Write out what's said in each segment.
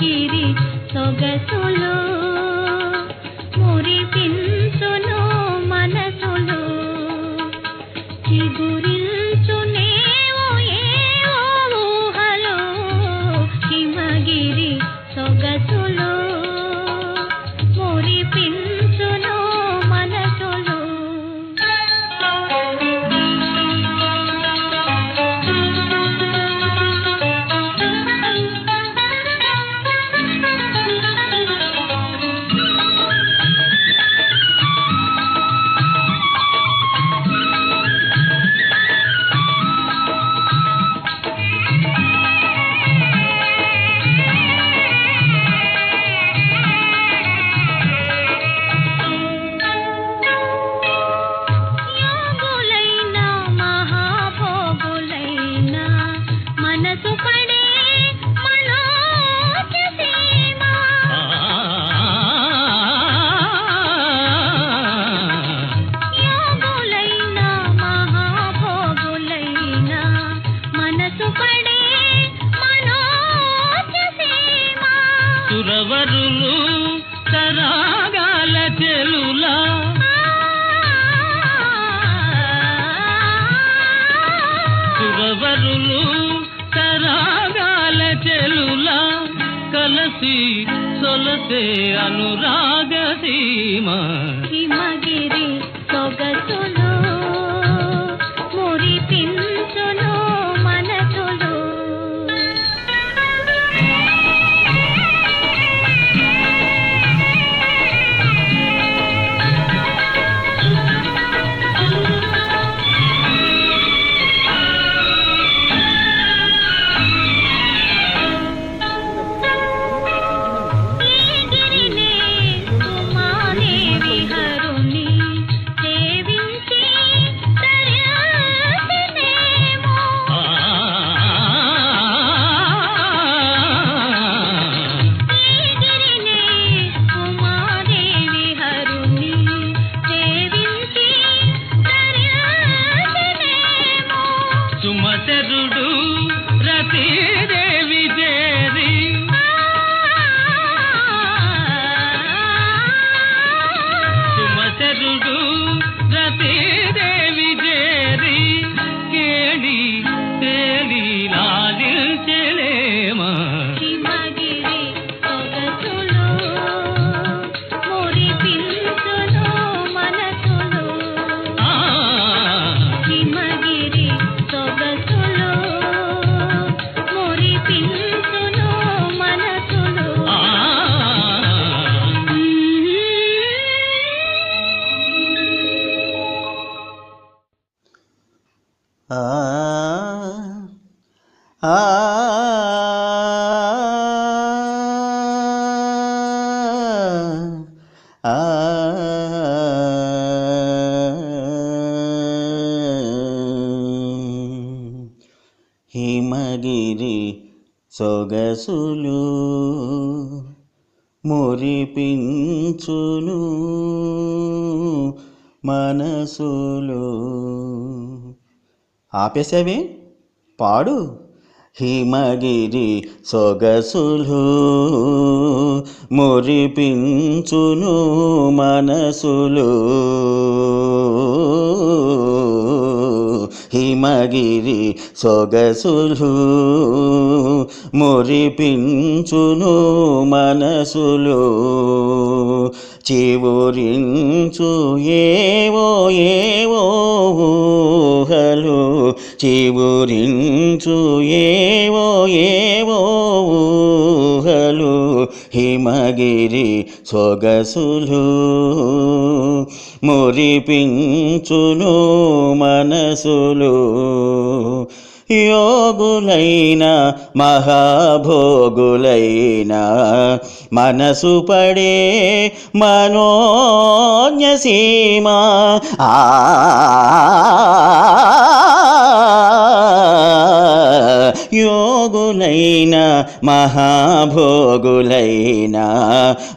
ಗಿರಿ ಸೊಗಸುಲೋ సొలసే అనురాగ సీమ సొగసులు మురిపించును మనసులు. ఆపేసావే? పాడు. హిమగిరి సొగసులు మురిపించును మనసులు. బ్రహ్మగిరి సొగసులు మురిపించును మనసులు. చివురించు ఏవో ఏవో ఊహలు. చివురించు ఏవో ఏవో ఊహలు. హిమగిరి సొగసులు మురిపించును మనసులు. యోగులైన మహాభోగులైన మనసు పడే మనోజ్ఞసీమా. ఆ యోగులైన మహాభోగులైన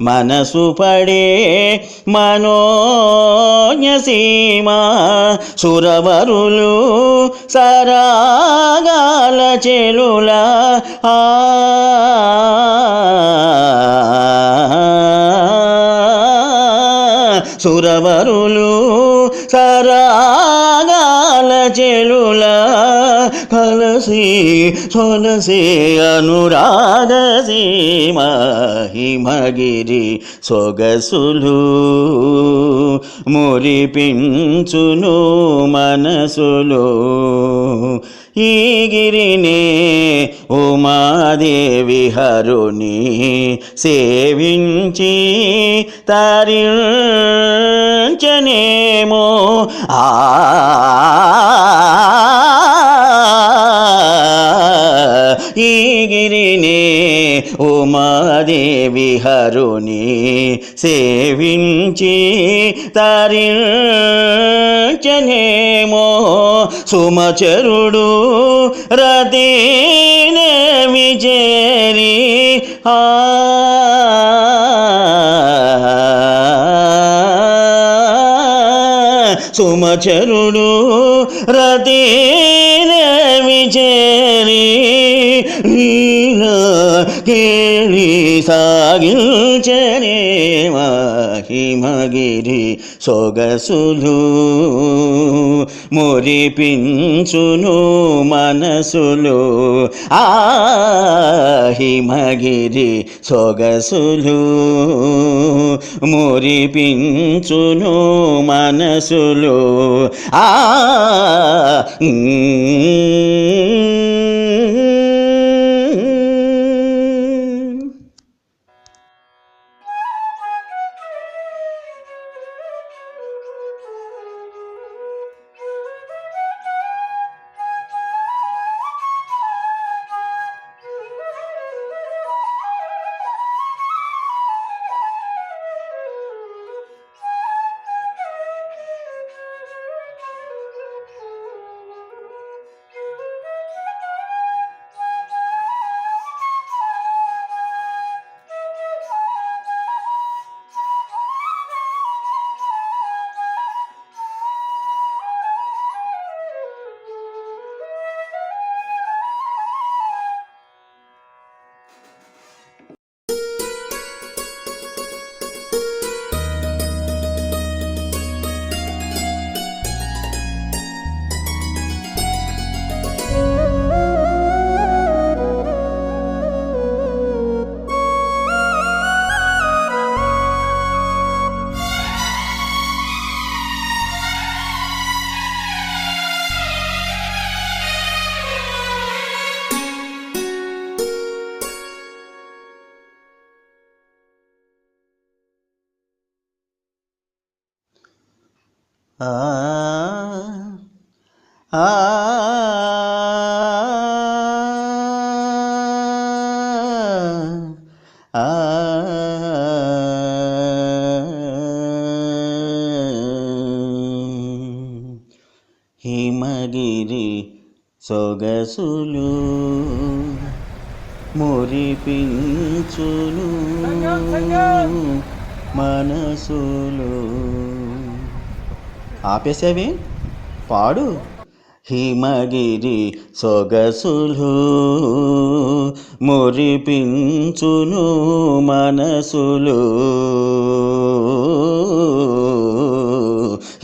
మనసు పడే మనోన్యసీమ సురవరులు సరాగాల చెరులా ఆ కలసి సొలసి అనురాగ సీమ హిమగిరి సొగసులు మురిపించును మనసులు. ఈ గిరినే ఉమాదేవి హరుని సేవించి తరించనేమో ఆ ఈ గిరినే ఉమాదేవి హరుని సేవించి తరించనేమో సుమచరుడు రతీనే విజేరి ఆ సుమచరుడు రతీనే విజేరి లీలా కేళి సాగించనే మహిమగిరి సొగసులు మురిపించును మనసులు. ఆ హిమగిరి సొగసులు మురిపించును మనసులు. ఆ ఆ ఆ హిమగిరి సొగసులు మురిపించును మనసులు. ఆపేసావి? పాడు. హిమగిరి సొగసులు మురిపించును మనసులు.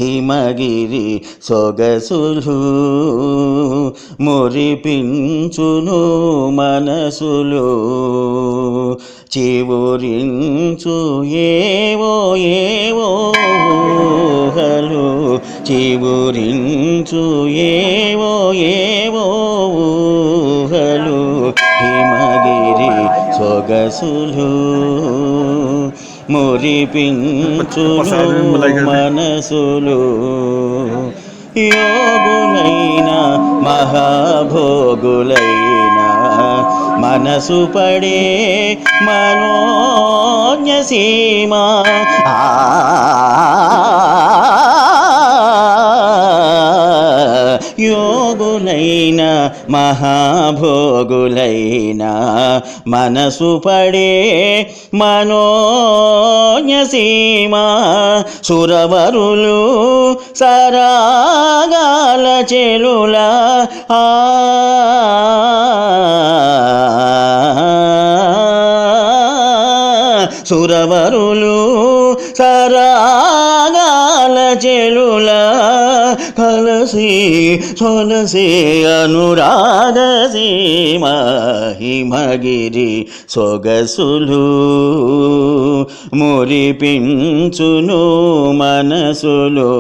హిమగిరి సొగసులు మురిపించును మనసులు. చివురించు ఏవో ఏవో చివురించు ఏవో ఏవో ఊహలు హిమగిరి సొగసులు మురిపించును మనసులు. యోగులైన మహాభోగులైన మనసు పడే మనోజ్ఞ సీమ. యోగులైన మహాభోగులైన. మనసు పడే మనోజ్ఞసీమ సురవరులు సరాగాల చెలుల ఆ. సురవరులు కలసి సొలసి అనురాగ సీమ హిమగిరి సొగసులు మురిపించును మనసులు.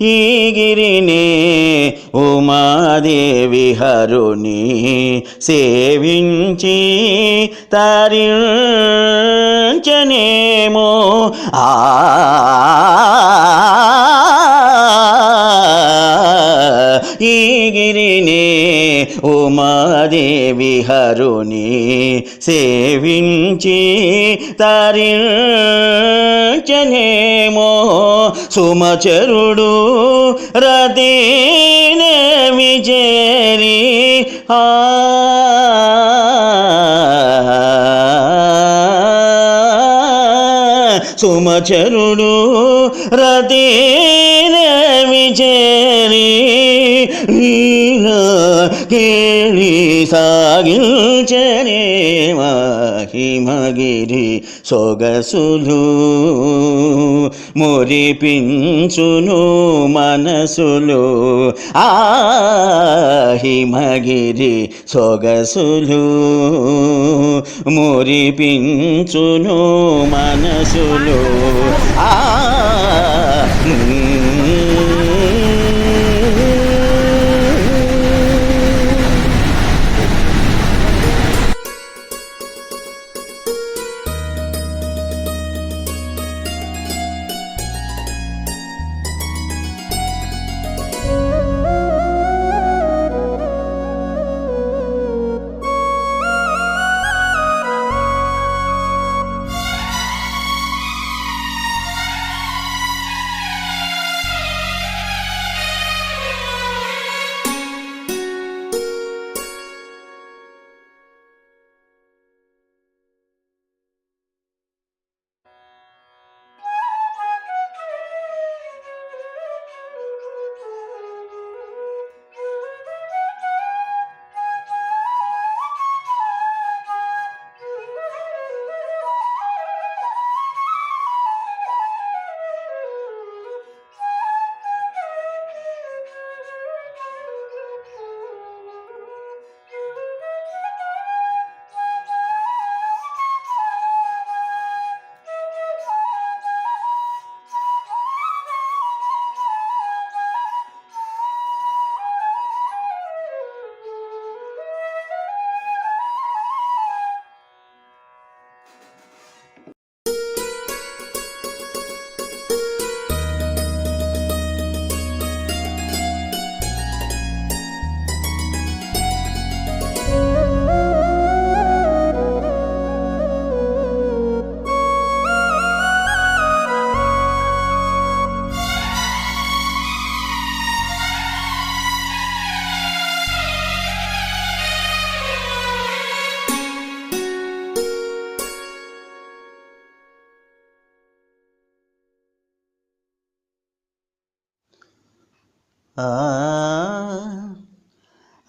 ఈ గిరినే ఉమాదేవి హరుని సేవించి తరించనేమో. ఆ ఈ గిరినే ఉమాదేవి హరుని సేవించి తరించనేమో సుమచరుడు రదీనే విజేరి ఆ సుమచరుడు రతీనే విజేరి లీలా కేళి సాగించనే మహిమగిరి సొగసులు మురిపించును మనసులు ఆహిమగిరి హిమగిరి సొగసులు మురిపించును మనసులు ఆ ఆ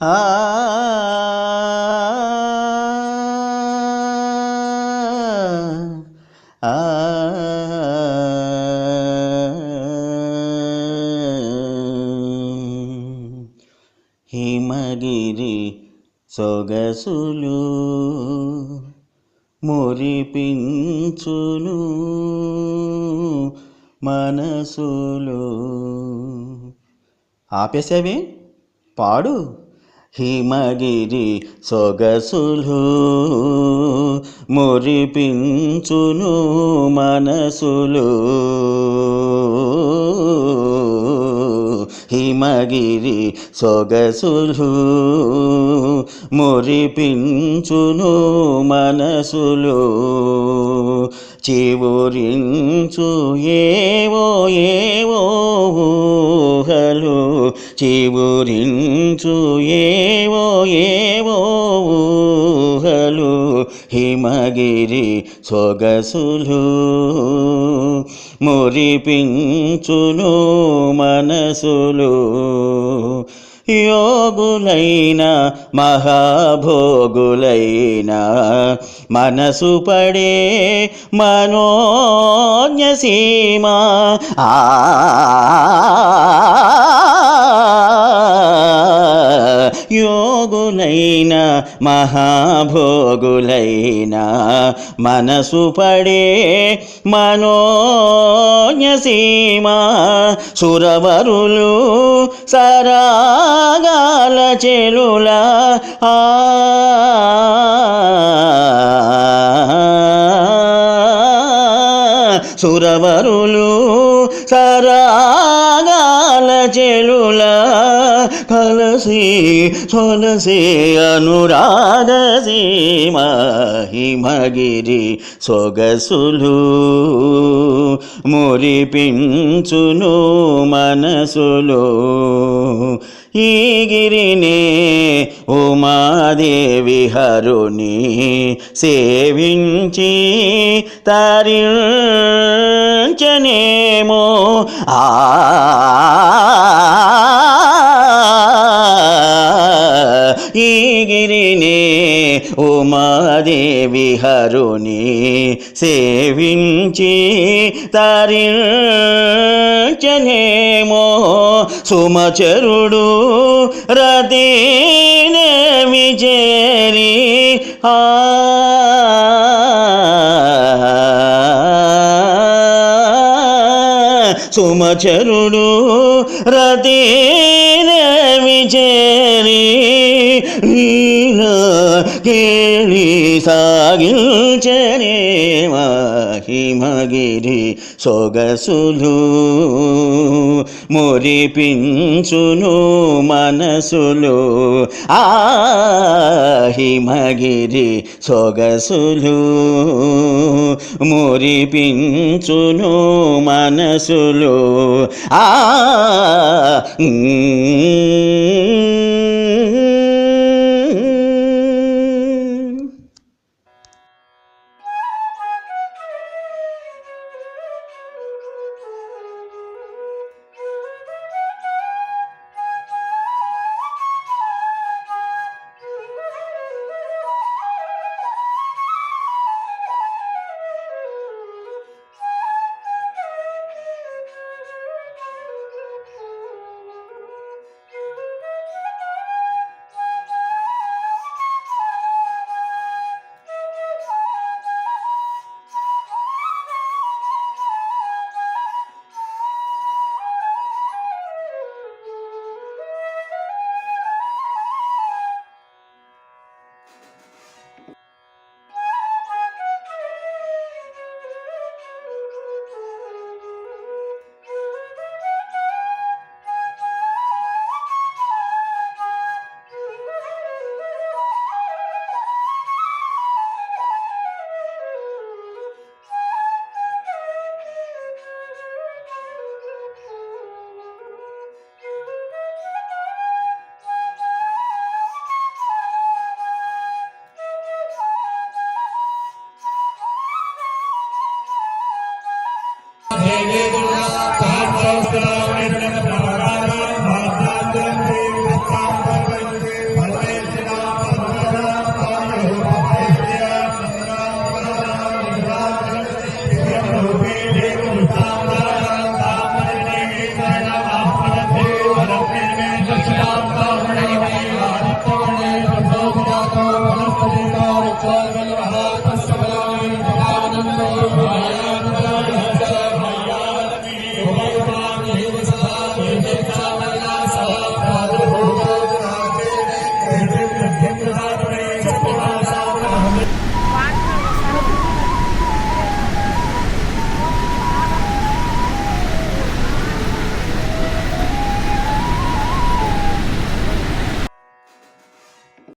ఆ ఆపేసావే? పాడు. హిమగిరి సొగసులు మురిపించును మనసులు. హిమగిరి సొగసులు మురిపించును మనసులు. చివురించు ఏవో ఏవో ఊహలు చివురించు ఏవో ఏవో ఊహలు హిమగిరి సొగసులు మురిపించును మనసులు. యోగులైన మహాభోగులైన. మనసు పడే మనోజ్ఞ సీమ ఆ యోగులైన మహాభోగులైన మనసు పడే మనోజ్ఞ సురవరులు సరాగాల చెలుల ఆ సురవరులు సరాగాల చెలుల కలసి సొలసి అనురాగ సీమ హిమగిరి సొగసులు మురిపించును మనసులు ఈ గిరినే ఉమాదేవి హరుని సేవించి తరించనేమో. ఆ ఈ గిరినే ఉమాదేవి హరుని సేవించి తరించనేమో సుమచరుడు రతీనే విజేరి. ఆ సుమచరుడు రతీనే విజేరి నీల కేళి సాగించనే హిమగిరి సొగసులు. మురిపించును మనసులు. ఆ హిమగిరి సొగసులు. మురిపించును మనసులు. ఆ